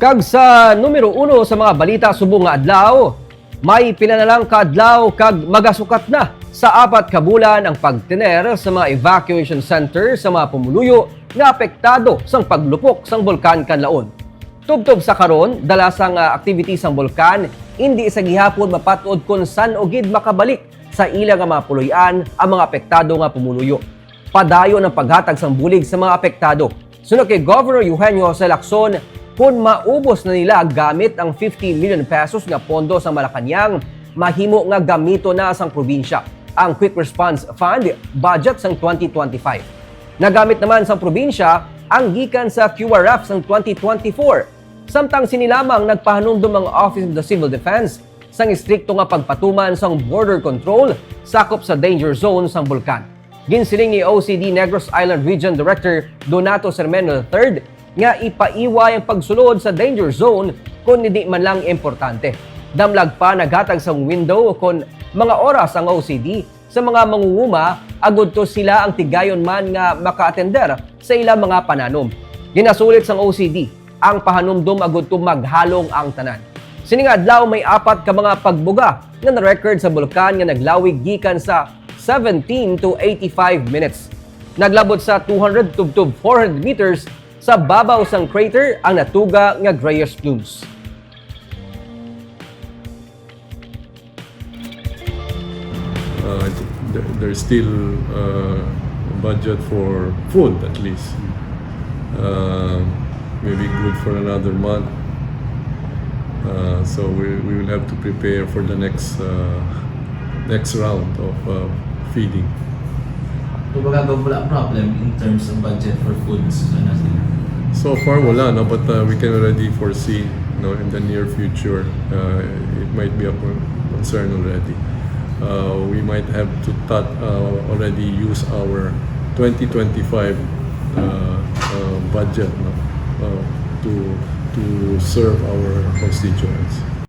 Kag sa numero uno sa mga balita subong nga adlaw, may pila na lang kaadlaw kag magasukat na sa apat ka bulan ang pagtiner sa mga evacuation center sa mga pumuluyo nga apektado sang paglupok sang bulkan kanlaon. Tubtob sa karon, dala sang uh, activity sang bulkan, hindi sa gihapon mapatuod kung san o gid makabalik sa ila nga mga puloy-an ang mga apektado nga pumuluyo. Padayon ang paghatag sang bulig sa mga apektado. Sunod kay Governor Eugenio Jose Lacson, kung maubos na nila gamit ang 50 million pesos nga pondo sa Malacanang, mahimo nga gamito na sang probinsya ang Quick Response Fund budget sang 2025. Nagamit naman sa probinsya ang gikan sa QRF sang 2024. Samtang sinilamang nagpahanumdum ang Office of the Civil Defense sang istrikto nga pagpatuman sang border control sakop sa danger zone sang bulkan. Ginsiling ni OCD Negros Island Region Director Donato Sermeno III nga ipaiwa ang pagsulod sa danger zone kung hindi man lang importante. Damlag pa naghatag sa window kung mga oras ang OCD sa mga mangunguma agud to sila ang tigayon man nga maka-attender sa ilang mga pananom. Ginasulit sang OCD ang pahanumdum agud to maghalong ang tanan. Sining adlaw may apat ka mga pagbuga nga na-record sa bulkan nga naglawig gikan sa 17 to 85 minutes. Naglabot sa 200 tubtub 400 meters sa babaw sang crater ang natuga nga grayish plumes. uh, there's still uh, budget for food at least. Uh, maybe good for another month. Uh, so we, we will have to prepare for the next uh, next round of uh, feeding. Kumbaga ba wala problem in terms of budget for foods ano sila? So far, wala, no? But uh, we can already foresee, you know, in the near future, uh, it might be a concern already. Uh, we might have to uh, already use our 2025 uh, uh, budget no? uh, to to serve our constituents.